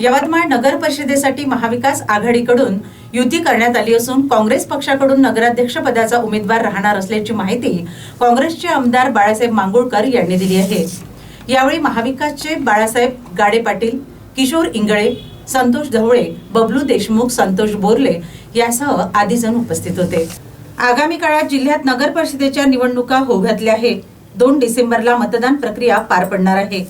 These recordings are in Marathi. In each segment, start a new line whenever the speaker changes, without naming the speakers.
यवतमाळ नगर परिषदेसाठी महाविकास आघाडीकडून युती करण्यात आली असून काँग्रेस पक्षाकडून नगराध्यक्ष पदाचा उमेदवार राहणार असल्याची माहिती काँग्रेसचे आमदार बाळासाहेब मांगुळकर यांनी दिली आहे. यावेळी महाविकासचे बाळासाहेब गाडे पाटील किशोर इंगळे संतोष ढवळे बबलू देशमुख संतोष बोरले यासह आदी जण उपस्थित होते. आगामी काळात जिल्ह्यात नगर परिषदेच्या निवडणुका होऊ घातल्या आहे दोन डिसेंबरला मतदान प्रक्रिया पार पडणार आहे.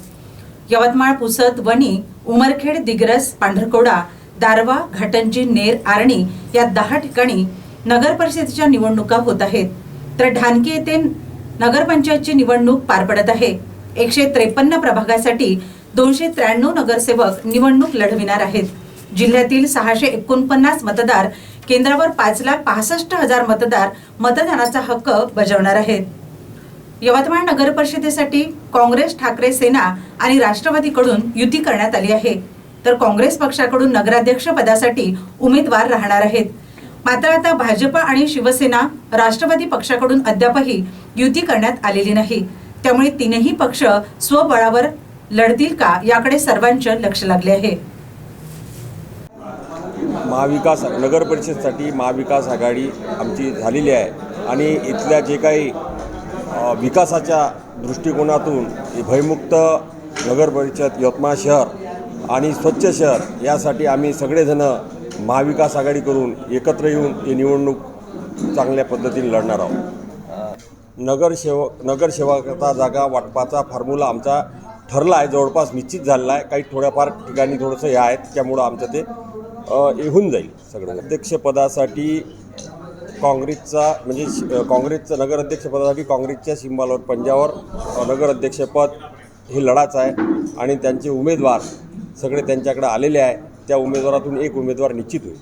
यवतमाळ पुसद वणी उमरखेड दिग्रस पांढरकोडा दारवा घाटंजी नेर आर्णी या दहा ठिकाणी नगर परिषदेच्या निवडणुका होत आहेत. तर ढानकी येथे नगरपंचायतची निवडणूक पार पडत आहे. एकशे त्रेपन्न प्रभागासाठी दोनशे त्र्याण्णव नगरसेवक निवडणूक लढविणार आहेत. जिल्ह्यातील सहाशे एकोणपन्नास मतदार केंद्रावर पाच लाख पासष्ट हजार मतदार मतदानाचा हक्क बजावणार आहेत. यवतमाळ नगर परिषदेसाठी काँग्रेस ठाकरे सेना आणि राष्ट्रवादीकडून युती करण्यात आली आहे. तर काँग्रेस पक्षाकडून नगराध्यक्ष पदासाठी उमेदवार राहणार आहेत. मात्र आता भाजप आणि शिवसेना राष्ट्रवादी पक्षाकडून अद्यापही युती करण्यात आलेली नाही. त्यामुळे तीनही पक्ष स्वबळावर लढतील का याकडे सर्वांचे लक्ष लागले आहे.
महाविकास नगर परिषदसाठी महाविकास आघाडी आमची झालेली आहे. आणि इथल्या जे काही विकासाच्या दृष्टिकोनातून भयमुक्त नगर परिषद यवतमाळ शहर आणि स्वच्छ शहर यासाठी आम्ही सगळेजण महाविकास आघाडी करून एकत्र येऊन ही निवडणूक चांगल्या पद्धतीने लढणार आहोत. नगरसेवक नगरसेवकाचा जागा वाटपाचा फॉर्म्युला आमचा ठरला आहे जवळपास निश्चित झालेला आहे. काही थोड्याफार ठिकाणी थोडंसं हे आहेत त्यामुळं आमचं ते हे होऊन जाईल सगळं. अध्यक्षपदासाठी काँग्रेसचा म्हणजे काँग्रेसचं नगराध्यक्षपदासाठी काँग्रेसच्या सिंबालवर पंजावर नगराध्यक्षपद हे लढाच आहे आणि त्यांचे उमेदवार सगळे त्यांच्याकडे आलेले आहे. त्या उमेदवारातून एक उमेदवार निश्चित होईल.